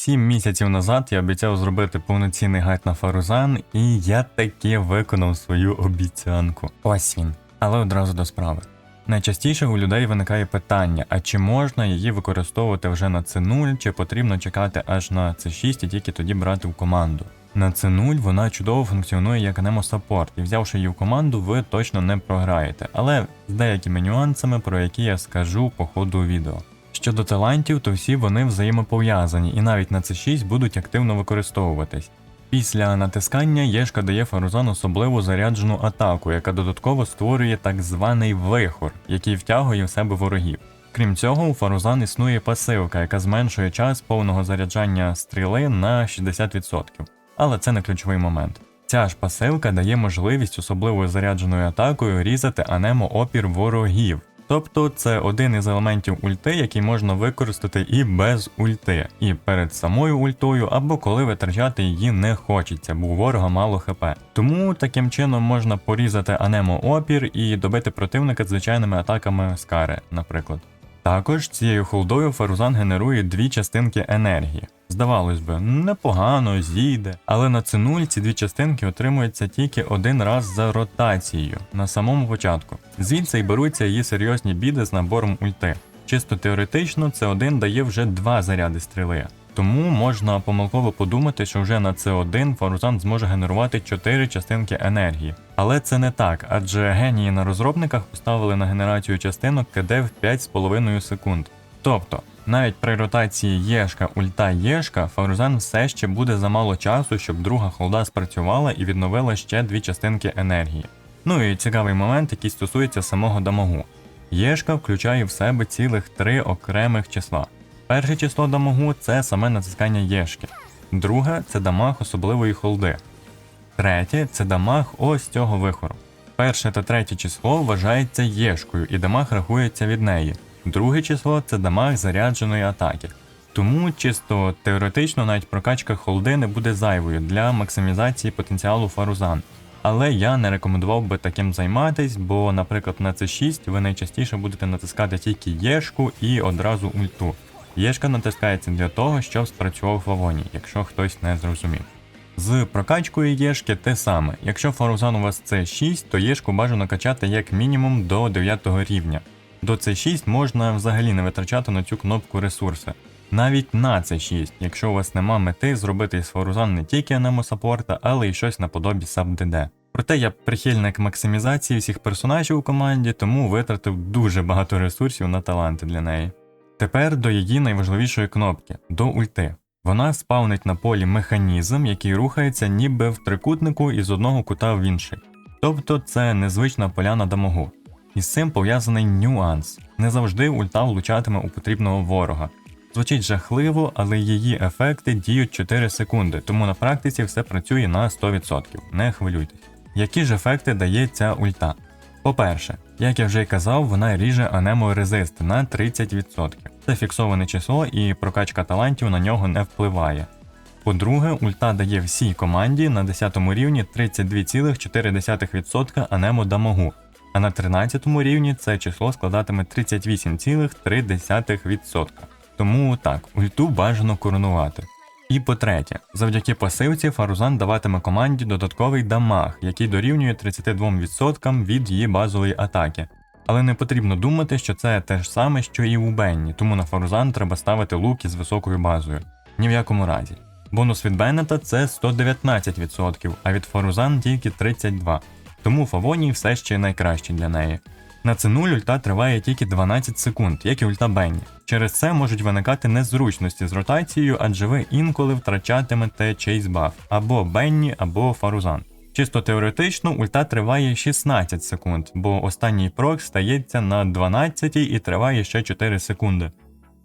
Сім місяців назад я обіцяв зробити повноцінний гайд на Фарузан, і я таки виконав свою обіцянку. Ось він. Але одразу до справи. Найчастіше у людей виникає питання: а чи можна її використовувати вже на C0, чи потрібно чекати аж на C6 і тільки тоді брати в команду? На C0 вона чудово функціонує як анемо-саппорт, і взявши її в команду, ви точно не програєте, але з деякими нюансами, про які я скажу по ходу відео. Щодо талантів, то всі вони взаємопов'язані і навіть на C6 будуть активно використовуватись. Після натискання Єшка дає Фарузан особливу заряджену атаку, яка додатково створює так званий вихор, який втягує в себе ворогів. Крім цього, у Фарузан існує пасивка, яка зменшує час повного заряджання стріли на 60%. Але це не ключовий момент. Ця ж пасивка дає можливість особливою зарядженою атакою різати анемо опір ворогів. Тобто це один із елементів ульти, який можна використати і без ульти, і перед самою ультою, або коли витрачати її не хочеться, бо у ворога мало хп. Тому таким чином можна порізати анемо опір і добити противника звичайними атаками Скари, наприклад. Також цією холдою Фарузан генерує дві частинки енергії. Здавалось би, непогано, зійде, але на C0 ці дві частинки отримуються тільки один раз за ротацією на самому початку. Звідси й беруться її серйозні біди з набором ульти. Чисто теоретично, це один дає вже два заряди стріли. Тому можна помилково подумати, що вже на C1 Фарузан зможе генерувати 4 частинки енергії. Але це не так, адже генії на розробниках поставили на генерацію частинок КД в 5,5 секунд. Тобто, навіть при ротації Єшка ульта Єшка, Фарузан все ще буде замало часу, щоб друга холда спрацювала і відновила ще дві частинки енергії. Ну і цікавий момент, який стосується самого дамагу. Єшка включає в себе цілих три окремих числа. Перше число дамагу це саме натискання Єшки. Друге це дамаг особливої холди. Третє це дамаг ось цього вихору. Перше та третє число вважається Єшкою, і дамаг рахується від неї. Друге число це дамаг зарядженої атаки. Тому чисто теоретично навіть прокачка холди не буде зайвою для максимізації потенціалу Фарузан. Але я не рекомендував би таким займатись, бо, наприклад, на C6 ви найчастіше будете натискати тільки Єшку і одразу ульту. Єшка натискається для того, щоб спрацював Фавоній, якщо хтось не зрозумів. З прокачкою Єшки те саме. Якщо Фарузан у вас це 6, то Єшку бажано качати як мінімум до 9 рівня. До C6 можна взагалі не витрачати на цю кнопку ресурси. Навіть на C6, якщо у вас нема мети зробити із Фарузан не тільки анемо саппорта, але й щось наподобі SubDD. Проте я прихильник максимізації всіх персонажів у команді, тому витратив дуже багато ресурсів на таланти для неї. Тепер до її найважливішої кнопки до ульти. Вона спавнить на полі механізм, який рухається ніби в трикутнику із одного кута в інший. Тобто це незвична поляна дамагу. І з цим пов'язаний нюанс. Не завжди ульта влучатиме у потрібного ворога. Звучить жахливо, але її ефекти діють 4 секунди, тому на практиці все працює на 100%. Не хвилюйтесь. Які ж ефекти дає ця ульта? По-перше, як я вже й казав, вона ріже анемо резист на 30%. Це фіксоване число і прокачка талантів на нього не впливає. По-друге, ульта дає всій команді на 10 рівні 32,4% анемо дамагу, а на 13 рівні це число складатиме 38,3%. Тому так, ульту бажано коронувати. І по-третє, завдяки пасивці Фарузан даватиме команді додатковий дамаг, який дорівнює 32% від її базової атаки. Але не потрібно думати, що це те ж саме, що і у Бенні, тому на Фарузан треба ставити лук із високою базою. Ні в якому разі. Бонус від Беннета це 119%, а від Фарузан тільки 32%. Тому Фавоній все ще найкращий для неї. На C0 ульта триває тільки 12 секунд, як і ульта Бенні. Через це можуть виникати незручності з ротацією, адже ви інколи втрачатимете чейз баф або Бенні, або Фарузан. Чисто теоретично ульта триває 16 секунд, бо останній прок стається на 12 і триває ще 4 секунди.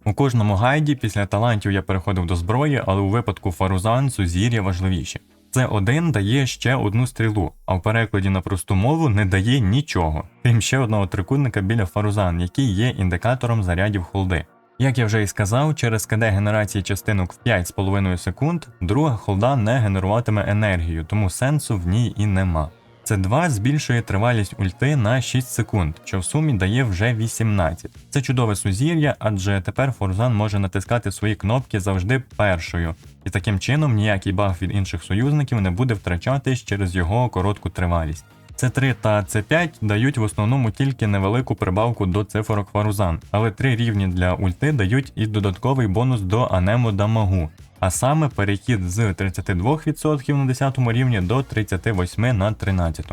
У кожному гайді після талантів я переходив до зброї, але у випадку Фарузан сузір'я важливіші. Це один дає ще одну стрілу, а в перекладі на просту мову не дає нічого, крім ще одного трикутника біля Фарузан, який є індикатором зарядів холди. Як я вже і сказав, через КД генерації частинок в 5,5 секунд друга холда не генеруватиме енергію, тому сенсу в ній і нема. С2 збільшує тривалість ульти на 6 секунд, що в сумі дає вже 18. Це чудове сузір'я, адже тепер Форзан може натискати свої кнопки завжди першою, і таким чином ніякий баф від інших союзників не буде втрачатись через його коротку тривалість. С3 та С5 дають в основному тільки невелику прибавку до цифрок Фарузан, але три рівні для ульти дають і додатковий бонус до Анему Дамагу, а саме перехід з 32% на 10 рівні до 38% на 13.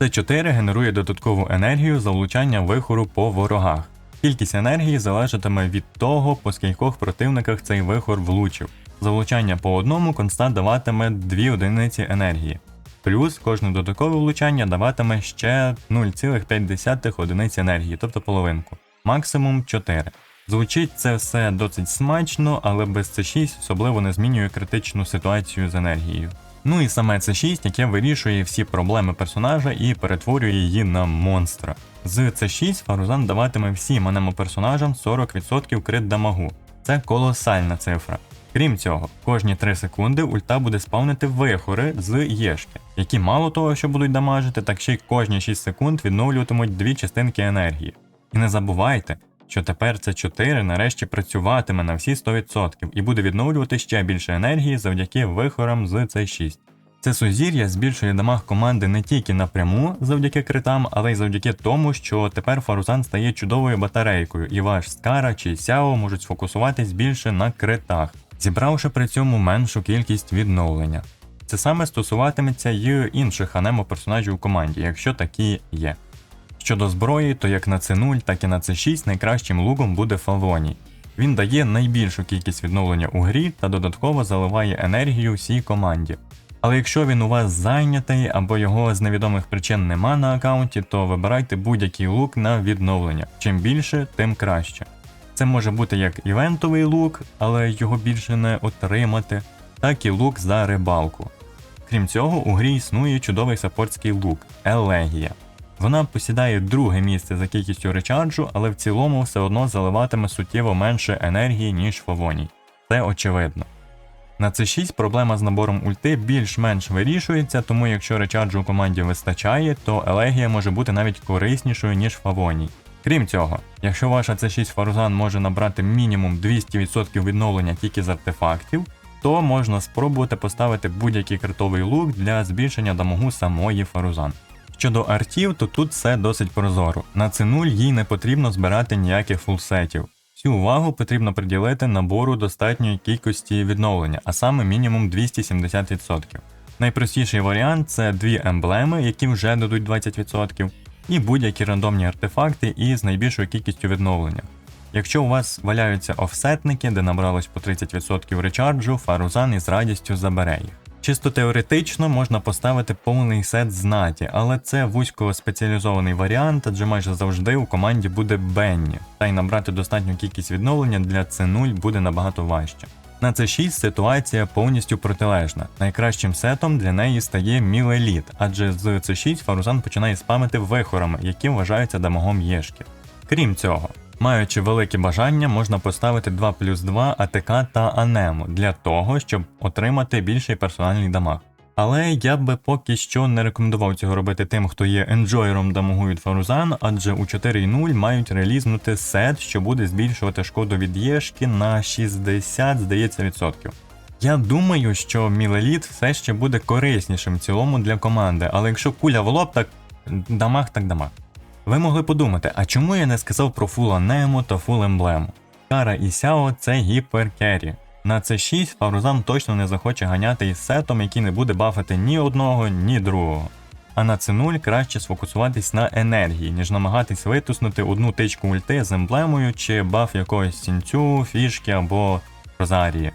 С4 генерує додаткову енергію за влучання вихору по ворогах. Кількість енергії залежатиме від того, по скількох противниках цей вихор влучив. За влучання по одному констант даватиме 2 одиниці енергії. Плюс кожне додаткове влучання даватиме ще 0,5 одиниць енергії, тобто половинку. Максимум 4. Звучить це все досить смачно, але без C6 особливо не змінює критичну ситуацію з енергією. Ну і саме C6, яке вирішує всі проблеми персонажа і перетворює її на монстра. З C6 Фарузан даватиме всім анемо персонажам 40% крит дамагу. Це колосальна цифра. Крім цього, кожні 3 секунди ульта буде спавнити вихори з єшки, які мало того, що будуть дамажити, так ще й кожні 6 секунд відновлюватимуть дві частинки енергії. І не забувайте, що тепер це 4 нарешті працюватиме на всі 100% і буде відновлювати ще більше енергії завдяки вихорам з C6. Це сузір'я збільшує дамаг команди не тільки напряму завдяки критам, але й завдяки тому, що тепер Фарузан стає чудовою батарейкою, і ваш Скара чи Сяо можуть сфокусуватись більше на критах, зібравши при цьому меншу кількість відновлення. Це саме стосуватиметься й інших анемо персонажів у команді, якщо такі є. Щодо зброї, то як на C0, так і на C6 найкращим луком буде Фавоній. Він дає найбільшу кількість відновлення у грі та додатково заливає енергію всій команді. Але якщо він у вас зайнятий або його з невідомих причин нема на аккаунті, то вибирайте будь-який лук на відновлення. Чим більше, тим краще. Це може бути як івентовий лук, але його більше не отримати, так і лук за рибалку. Крім цього, у грі існує чудовий саппортський лук Елегія. Вона посідає друге місце за кількістю речарджу, але в цілому все одно заливатиме суттєво менше енергії, ніж Фавоній. Це очевидно. На C6 проблема з набором ульти більш-менш вирішується, тому якщо речарджу у команді вистачає, то Елегія може бути навіть кориснішою, ніж Фавоній. Крім цього, якщо ваша C6 Фарузан може набрати мінімум 200% відновлення тільки з артефактів, то можна спробувати поставити будь-який критовий лук для збільшення дамагу самої Фарузан. Щодо артів, то тут все досить прозоро. На C0 їй не потрібно збирати ніяких фулсетів. Всю увагу потрібно приділити набору достатньої кількості відновлення, а саме мінімум 270%. Найпростіший варіант це дві емблеми, які вже дадуть 20%, і будь-які рандомні артефакти із найбільшою кількістю відновлення. Якщо у вас валяються офсетники, де набралось по 30% речарджу, фарузан із радістю забере їх. Чисто теоретично можна поставити повний сет знаті, але це вузько спеціалізований варіант, адже майже завжди у команді буде Бенні, та й набрати достатню кількість відновлення для C0 буде набагато важче. На C6 ситуація повністю протилежна. Найкращим сетом для неї стає Мілеліт, адже з C6 Фарузан починає спамити вихорами, які вважаються дамагом Єшки. Крім цього, Маючи велике бажання, можна поставити 2 плюс 2 АТК та Анему для того, щоб отримати більший персональний дамаг. Але я би поки що не рекомендував цього робити тим, хто є енджойером дамагу Фарузан, адже у 4.0 мають релізнути сет, що буде збільшувати шкоду від Єшки на 60, здається, відсотків. Я думаю, що Мілеліт все ще буде кориснішим в цілому для команди, але якщо куля в лоб, так дамаг так дамаг. Ви могли подумати, а чому я не сказав про фул Анему та фул емблему? Кара і Сяо це гіперкері. На c 6 Фарузан точно не захоче ганяти із сетом, який не буде бафати ні одного, ні другого. А на c 0 краще сфокусуватись на енергії, ніж намагатись витиснути одну тичку ульти з емблемою чи баф якогось сінцю, фішки або розарії,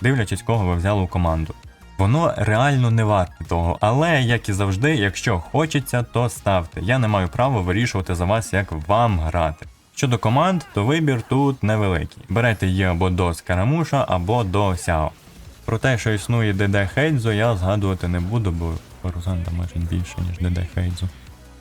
дивлячись, кого ви взяли у команду. Воно реально не варте того, але як і завжди, якщо хочеться, то ставте. Я не маю права вирішувати за вас, як вам грати. Щодо команд, то вибір тут невеликий. Берете її або до Скарамуша, або до Сяо. Про те, що існує ДД Хейдзо, я згадувати не буду, бо Парузан там може більше, ніж ДД Хейдзо.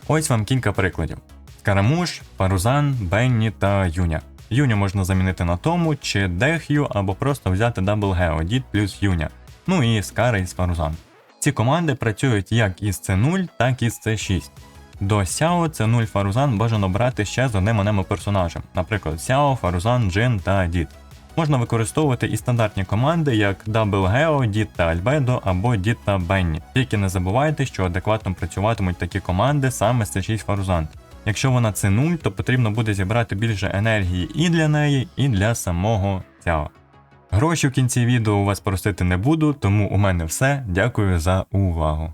Ось вам кілька прикладів: Скарамуш, Парузан, Бенні та Юня. Юню можна замінити на тому, чи Дех'ю, або просто взяти Дабл Гео, Дід плюс Юня ну і Скара із Фарузан. Ці команди працюють як із C0, так і з C6. До Сяо C0 Фарузан бажано брати ще з одним онемо персонажем, наприклад, Сяо, Фарузан, Джин та Дід. Можна використовувати і стандартні команди, як Double Geo, Дід та Альбедо або Дід та Бенні. Тільки не забувайте, що адекватно працюватимуть такі команди саме з C6 Фарузан. Якщо вона це 0, то потрібно буде зібрати більше енергії і для неї, і для самого Сяо. Гроші в кінці відео у вас просити не буду, тому у мене все. Дякую за увагу.